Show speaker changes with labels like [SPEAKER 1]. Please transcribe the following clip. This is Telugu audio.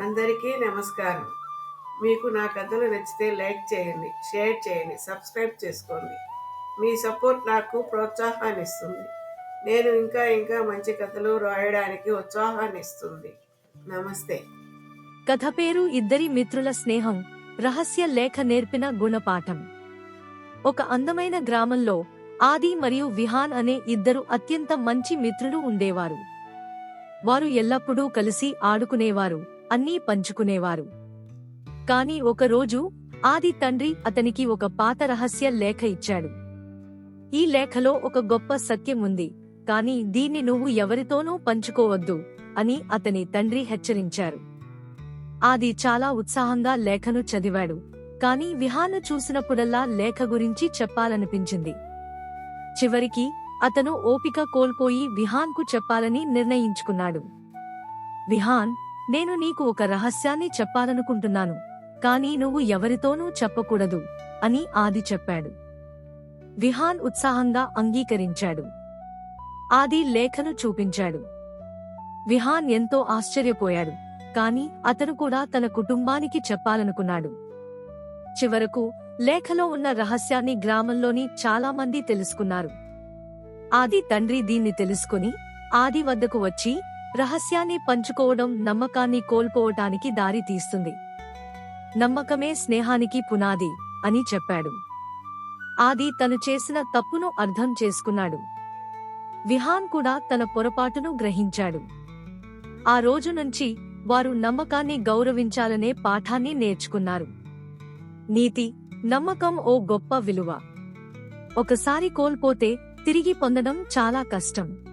[SPEAKER 1] అందరికీ నమస్కారం. మీకు నా కథలు నచ్చితే లైక్ చేయండి షేర్ చేయండి సబ్స్క్రైబ్ చేసుకోండి. మీ సపోర్ట్ నాకు ప్రోత్సాహాన్ని ఇస్తుంది నేను ఇంకా ఇంకా మంచి కథలు రాయడానికి ఉత్సాహాన్ని ఇస్తుంది నమస్తే.
[SPEAKER 2] కథ పేరు ఇద్దరి మిత్రుల స్నేహం రహస్య లేఖ నేర్పిన గుణపాఠం. ఒక అందమైన గ్రామంలో ఆది మరియు విహాన్ అనే ఇద్దరు అత్యంత మంచి మిత్రులు ఉండేవారు. వారు ఎల్లప్పుడూ కలిసి ఆడుకునేవారు. అన్నీ పంచుకునేవారు. కాని ఒకరోజు ఆది తండ్రి అతనికి ఒక పాత రహస్య లేఖ ఇచ్చాడు. ఈ లేఖలో ఒక గొప్ప సత్యం ఉంది. కాని దీన్ని నువ్వు ఎవరితోనూ పంచుకోవద్దు అని అతని తండ్రి హెచ్చరించారు. ఆది చాలా ఉత్సాహంగా లేఖను చదివాడు. కాని విహాన చూసినప్పుడల్లా లేఖ గురించి చెప్పాలనిపించింది. చివరికి అతను ఓపిక కోల్పోయి విహాన్కు చెప్పాలని నిర్ణయించుకున్నాడు. విహాన్ నేను నీకు ఒక రహస్యాన్ని చెప్పాలనుకుంటున్నాను కానీ నువ్వు ఎవరితోనూ చెప్పకూడదు అని ఆది చెప్పాడు. విహాన్ ఉత్సాహంగా అంగీకరించాడు. ఆది లేఖను చూపించాడు. విహాన్ ఎంతో ఆశ్చర్యపోయాడు కాని అతను కూడా తన కుటుంబానికి చెప్పాలనుకున్నాడు. చివరకు లేఖలో ఉన్న రహస్యాన్ని గ్రామంలోని చాలా మంది తెలుసుకున్నారు. ఆది తండ్రి దీన్ని తెలుసుకుని ఆది వద్దకు వచ్చి రహస్యాన్ని పంచుకోవడం నమ్మకాన్ని కోల్పోవటానికి దారి తీస్తుంది. నమ్మకమే స్నేహానికి పునాది అని చెప్పాడు. ఆది తను చేసిన తప్పును అర్థం చేసుకున్నాడు. విహాన్ కూడా తన పొరపాటును గ్రహించాడు. ఆ రోజు నుంచి వారు నమ్మకాన్ని గౌరవించాలనే పాఠాన్ని నేర్చుకున్నారు. నీతి నమ్మకం ఓ గొప్ప విలువ. ఒకసారి కోల్పోతే తిరిగి పొందడం చాలా కష్టం.